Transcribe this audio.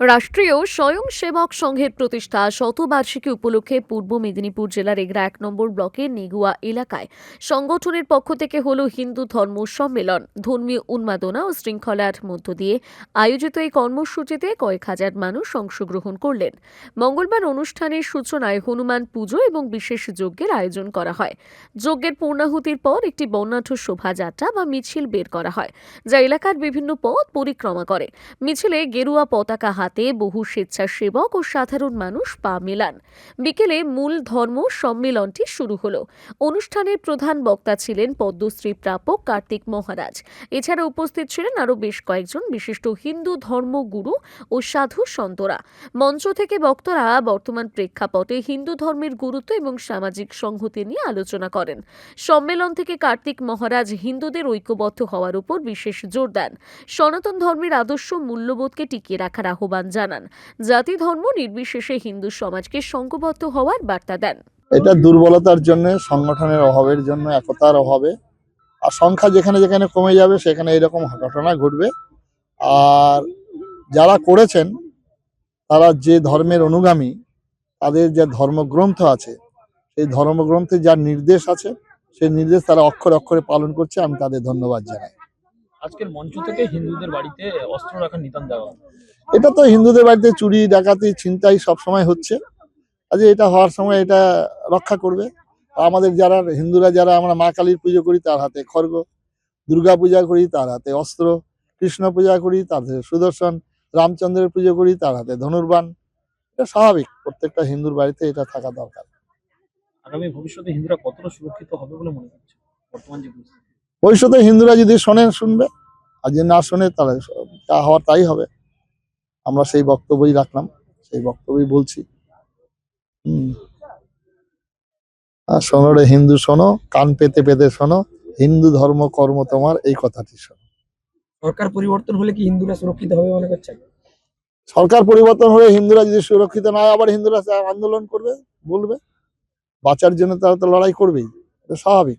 রাষ্ট্রীয় স্বয়ংসেবক সংঘের প্রতিষ্ঠা শতবার্ষিকী উপলক্ষে পূর্ব মেদিনীপুর জেলার এগরা এক নম্বর ব্লকের নেগুয়া এলাকায় সংগঠনের পক্ষ থেকে হল হিন্দু ধর্ম সম্মেলন। ধর্মীয় উন্মাদনা ও শৃঙ্খলার মধ্য দিয়ে আয়োজিত এই কর্মসূচিতে কয়েক হাজার মানুষ অংশগ্রহণ করলেন। মঙ্গলবার অনুষ্ঠানের সূচনায় হনুমান পুজো এবং বিশেষ যজ্ঞের আয়োজন করা হয়। যজ্ঞের পূর্ণাহুতির পর একটি বর্ণাঢ্য শোভাযাত্রা বা মিছিল বের করা হয়, যা এলাকার বিভিন্ন পথ পরিক্রমা করে। মিছিলে গেরুয়া পতাকা হাতে বহু স্বেচ্ছাসেবক ও সাধারণ মানুষ পা মেলান। বিকেলে মূল ধর্ম সম্মেলনটি শুরু হল। অনুষ্ঠানের প্রধান বক্তা ছিলেন পদ্মশ্রী প্রাপক কার্তিক মহারাজ। এছাড়া উপস্থিত ছিলেন আরও বেশ কয়েকজন বিশিষ্ট হিন্দু ধর্মগুরু ও সাধু সন্তরা। মঞ্চ থেকে বক্তারা বর্তমান প্রেক্ষাপটে হিন্দু ধর্মের গুরুত্ব এবং সামাজিক সংহতি নিয়ে আলোচনা করেন। সম্মেলন থেকে কার্তিক মহারাজ হিন্দুদের ঐক্যবদ্ধ হওয়ার উপর বিশেষ জোর দেন। সনাতন ধর্মের আদর্শ মূল্যবোধকে টিকিয়ে রাখার আহ্বান জানান। জাতি ধর্ম নির্বিশেষে হিন্দু সমাজকে সংঘবদ্ধ হওয়ার বার্তা দেন। এটা দুর্বলতার জন্য, সংগঠনের অভাবের জন্য, একতার অভাবে। আর সংখ্যা যেখানে যেখানে কমে যাবে, সেখানে এরকম ঘটনা ঘটবে। আর যারা করেছেন, তারা যে ধর্মের অনুগামী, তাদের যে ধর্মগ্রন্থ আছে, সেই ধর্মগ্রন্থে যা নির্দেশ আছে, সেই নির্দেশ তারা অক্ষরে অক্ষরে পালন করছে। আমি তাদের ধন্যবাদ জানাই। আজকের মঞ্চ থেকে হিন্দুদের বাড়িতে অস্ত্র রাখার নিদান দেওয়া এটা তো হিন্দুদের বাড়িতে চুরি ডাকাতি ছিনতাই সব সময় হচ্ছে। আজ এটা হওয়ার সময় এটা রক্ষা করবে। আমাদের যারা হিন্দুরা যারা আমরা মা কালীর পুজো করি তার হাতে খর্গ দুর্গা পূজা করি তার হাতে অস্ত্র। কৃষ্ণ পূজা করি তার হাতে সুদর্শন। রামচন্দ্রের পুজো করি তার হাতে ধনুর্বাণ। এটা স্বাভাবিক প্রত্যেকটা হিন্দুর বাড়িতে এটা থাকা দরকার। আগামী ভবিষ্যতে হিন্দুরা কতটা সুরক্ষিত হবে বলে মনে করছে বর্তমান যে পরিস্থিতি। ভবিষ্যতে হিন্দুরা যদি শোনেন শুনবে। আর যদি না শোনে তাহলে যা হওয়ার তাই হবে। আমরা সেই বক্তব্যই রাখলাম সেই বক্তব্যই বলছি। হম। আর শোনো রে হিন্দু শোনো কান পেতে পেতে শোনো হিন্দু ধর্ম কর্ম তোমার এই কথাটি শোনো। সরকার পরিবর্তন হলে কি হিন্দুরা সুরক্ষিত হবে মনে করছেন? সরকার পরিবর্তন হলে হিন্দুরা যদি সুরক্ষিত না হয় আবার হিন্দুরা আন্দোলন করবে বলবে। বাঁচার জন্য তারা তো লড়াই করবেই এটা স্বাভাবিক।